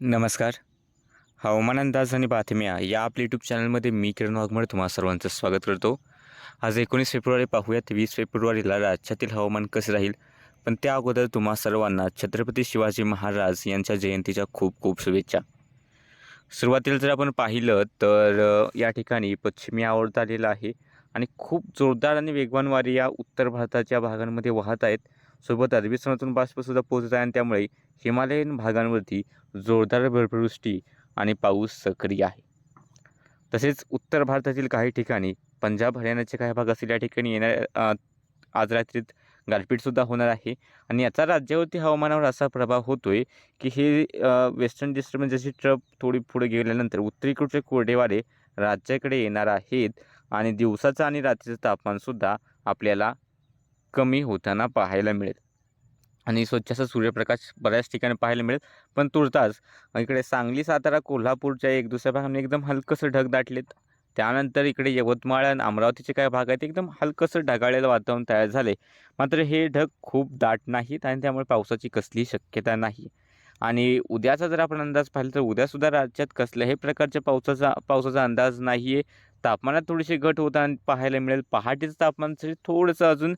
नमस्कार. हवामान अंदाज आणि बातम्या या आपल्या यूट्यूब चॅनलमध्ये मी किरण वाघमोडे तुम्हा सर्वांचं स्वागत करतो. आज एकोणीस फेब्रुवारी पाहूयात. वीस फेब्रुवारीला राज्यातील हवामान कसं राहील? पण त्या अगोदर तुम्हा सर्वांना छत्रपती शिवाजी महाराज यांच्या जयंतीच्या खूप खूप शुभेच्छा. सुरुवातीला जर आपण पाहिलं तर या ठिकाणी पश्चिमी आवडता आलेला आहे. आणि खूप जोरदार आणि वेगवान वारे या उत्तर भारताच्या भागांमध्ये वाहत आहेत. सोबत अरबी बाष्पसुद्धा पोहोचत आहे आणि त्यामुळे हिमालयीन भागांवरती जोरदार बर्फवृष्टी आणि पाऊस सक्रिय आहे. तसेच उत्तर भारतातील काही ठिकाणी पंजाब हरियाणाचे काही भाग असलेल्या या ठिकाणी येणार आज रात्रीत गारपीटसुद्धा होणार आहे. आणि याचा राज्यावरती हवामानावर असा प्रभाव होतो आहे की हे वेस्टर्न डिस्टर्बन्स म्हणजे जशी ट्रप थोडी पुढे गेल्यानंतर उत्तरेकडचे कोरडेवारे राज्याकडे येणार आहेत आणि दिवसाचं आणि रात्रीचं तापमानसुद्धा आपल्याला कमी होताना पाहायला मिळेल. आणि स्वच्छ असा सूर्यप्रकाश बऱ्याच ठिकाणी पाहायला मिळेल. पण तुर्तास इकडे सांगली सातारा कोल्हापूरच्या एक दुसऱ्या भागाने एकदम हलकंसं ढग दाटलेत. त्यानंतर इकडे यवतमाळ आणि अमरावतीचे काही भाग आहेत एकदम हलकंसं ढगाळलेलं वातावरण तयार झाले मात्र हे ढग खूप दाट नाहीत आणि त्यामुळे पावसाची कसलीही शक्यता नाही. आणि उद्याचा जर आपण अंदाज पाहिला तर उद्यासुद्धा राज्यात कसल्याही प्रकारच्या पावसाचा पावसाचा अंदाज नाही आहे तापमानात थोडीशी घट होताना पाहायला मिळेल. पहाटेचं तापमान थोडंसं अजून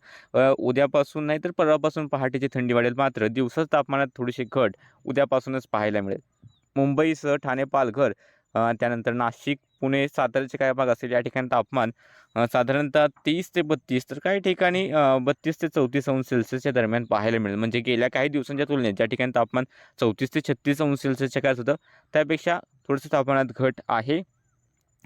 उद्यापासून नाही तर परवापासून पहाटेची थंडी वाढेल. मात्र दिवसाच तापमानात थोडीशी घट उद्यापासूनच पाहायला मिळेल. मुंबईसह ठाणे पालघर त्यानंतर नाशिक पुणे साताऱ्याचे काही भाग असेल. या ठिकाणी तापमान साधारणतः तीस ते बत्तीस तर काही ठिकाणी बत्तीस ते चौतीस अंश सेल्सिअसच्या दरम्यान पाहायला मिळेल. म्हणजे गेल्या काही दिवसांच्या तुलनेत ज्या ठिकाणी तापमान चौतीस ते छत्तीस अंश सेल्सिअसच्या काय होतं त्यापेक्षा थोडंसं तापमानात घट आहे.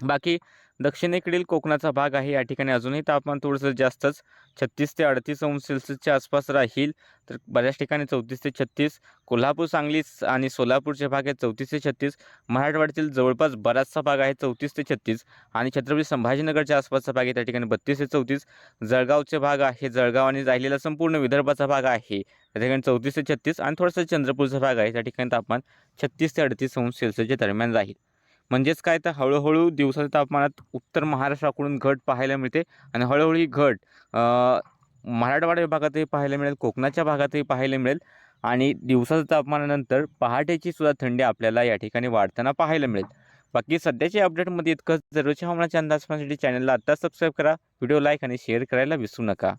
बाकी दक्षिणेकडील कोकणाचा भाग आहे. या ठिकाणी अजूनही तापमान थोडंसं जास्तच. छत्तीस ते अडतीस अंश सेल्सिअसच्या आसपास राहील. तर बऱ्याच ठिकाणी चौतीस ते छत्तीस. कोल्हापूर सांगली आणि सोलापूरचे भाग आहे चौतीस ते छत्तीस. मराठवाड्यातील जवळपास बराचसा भाग आहे चौतीस ते छत्तीस. आणि छत्रपती संभाजीनगरच्या आसपासचा भाग आहे. त्या ठिकाणी बत्तीस ते चौतीस. जळगावचे भाग आहे. जळगाव आणि राहिलेला संपूर्ण विदर्भाचा भाग आहे. त्या ठिकाणी चौतीस ते छत्तीस आणि थोडासा चंद्रपूरचा भाग आहे. त्या ठिकाणी तापमान छत्तीस ते अडतीस अंश सेल्सिअसच्या दरम्यान राहील. म्हणजेच काय तर हळूहळू दिवसाच्या तापमानात उत्तर महाराष्ट्राकडून घट पाहायला मिळते आणि हळूहळू ही घट मराठवाडा विभागातही पाहायला मिळेल कोकणाच्या भागातही पाहायला मिळेल आणि दिवसाच्या तापमानानंतर पहाटेची सुद्धा थंडी आपल्याला या ठिकाणी वाढताना पाहायला मिळेल. बाकी सध्याच्या अपडेटमध्ये इतकं जरूरच्या हवामानाच्या अंदाज पाहण्यासाठी चॅनलला आत्ताच सबस्क्राईब करा व्हिडिओ लाईक आणि शेअर करायला विसरू नका.